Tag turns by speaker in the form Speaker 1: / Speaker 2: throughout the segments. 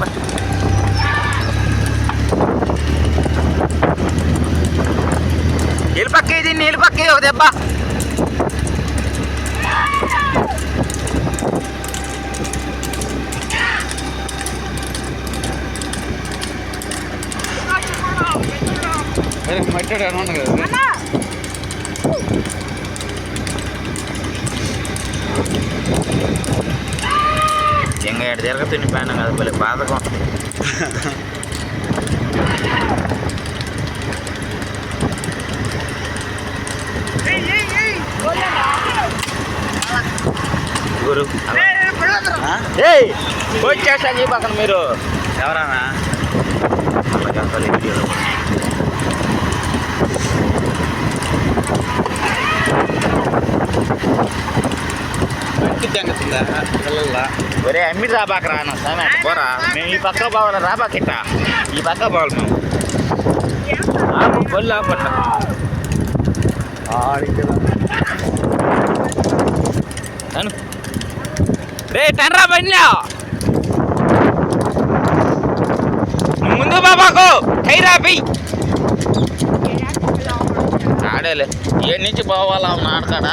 Speaker 1: బండి ఫస్ట్ నీళ్ళపక్కే ఇది నీళ్ళపక్కే ఒక దెబ్బ
Speaker 2: మట్టాడు అనుకున్నా కదా.
Speaker 1: Thank you. ఎడ తిరగతుంది పైన కదా భలే బాధకం గురు ఏయ్ వచ్చేసా పక్కన మీరు
Speaker 2: ఎవరన్నా
Speaker 1: అలా చెప్పాలి వీడియోలో. ఒరే అమ్మి రాబాక రాను స్వామి పోరా. మేము ఈ పక్క పోవాలి రాబాక ఇట్ట ఈ పక్క పోవాలి మేము. ఆపు బొల్లు ఆపట్ట రే టన్రా బండిలో. ముందు బాబాకు కైరా పోయి. ఆడేలే. ఏ నుంచి పోవాలా నాటకాడ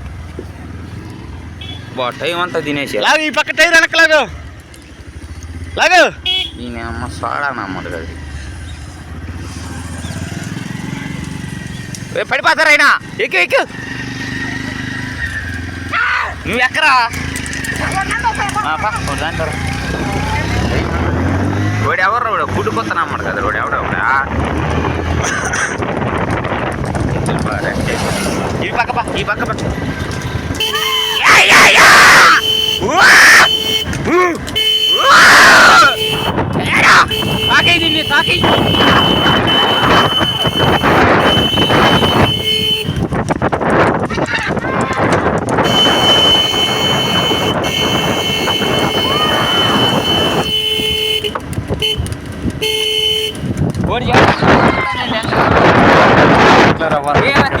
Speaker 1: బా టైం అంతా తినేసి
Speaker 2: లాగు ఈ పక్క టైర్ వెనక్కి లాగు. లాగు.
Speaker 1: ఈయన అమ్మ సోడా నమ్మడు కదా. పడిపోతారైనా ఎక్కు ఎక్కు. నువ్వు ఎక్కరా. వాడు ఎవరు వాడు గుడ్డు కొత్త నమ్మడు కదా వాడు ఎవడెవడా ఈ పక్క ఈ పక్క పా
Speaker 2: બાકી What
Speaker 1: do you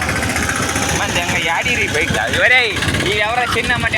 Speaker 1: యాడిరి బయట. ఎవరే ఈ ఎవరో చిన్న మట్టి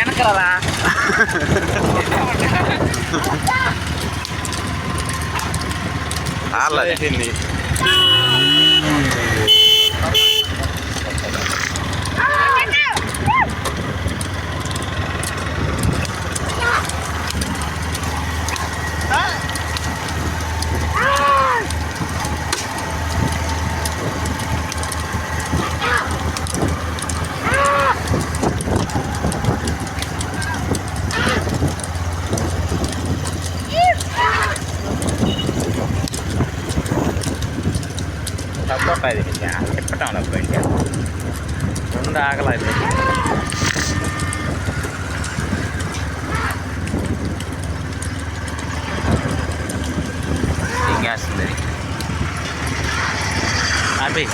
Speaker 1: Tapa
Speaker 2: pay the
Speaker 1: money. Get put
Speaker 2: on a
Speaker 1: plane.
Speaker 2: Come on, da agalai. Singa sendiri. Abi.